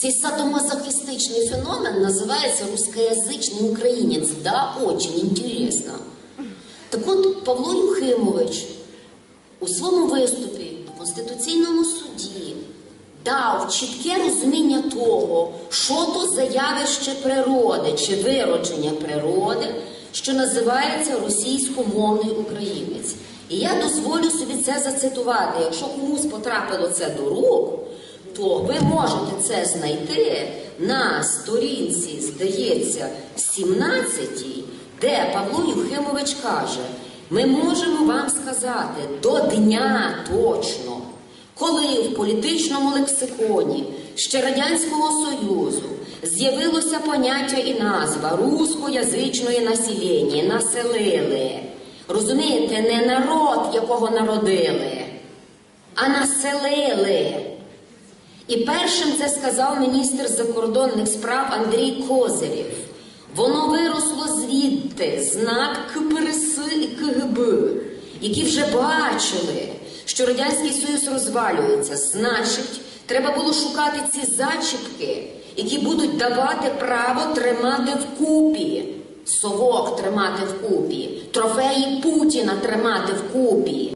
Цей садомазохистичный феномен называется русскоязычный украинец. Да, очень интересно. Так от Павло Юхимович у своєму виступі у Конституційному суді дав чітке розуміння того, що то за явище природи чи виродження природи, що називається російськомовний українець. І я дозволю собі це зацитувати. Якщо комусь потрапило це до рук, то ви можете це знайти на сторінці, здається, 17, де Павло Юхимович каже: ми можемо вам сказати до дня точно, коли в політичному лексиконі ще Радянського Союзу з'явилося поняття і назва рускоязичної населення, населили. Розумієте, не народ, якого народили, а населили. І першим це сказав міністр закордонних справ Андрій Козирєв. Воно виросло звідти знак КПРС і КГБ, які вже бачили, що Радянський Союз розвалюється. Значить, треба було шукати ці зачіпки, які будуть давати право тримати вкупі. Совок тримати вкупі, трофеї Путіна тримати вкупі.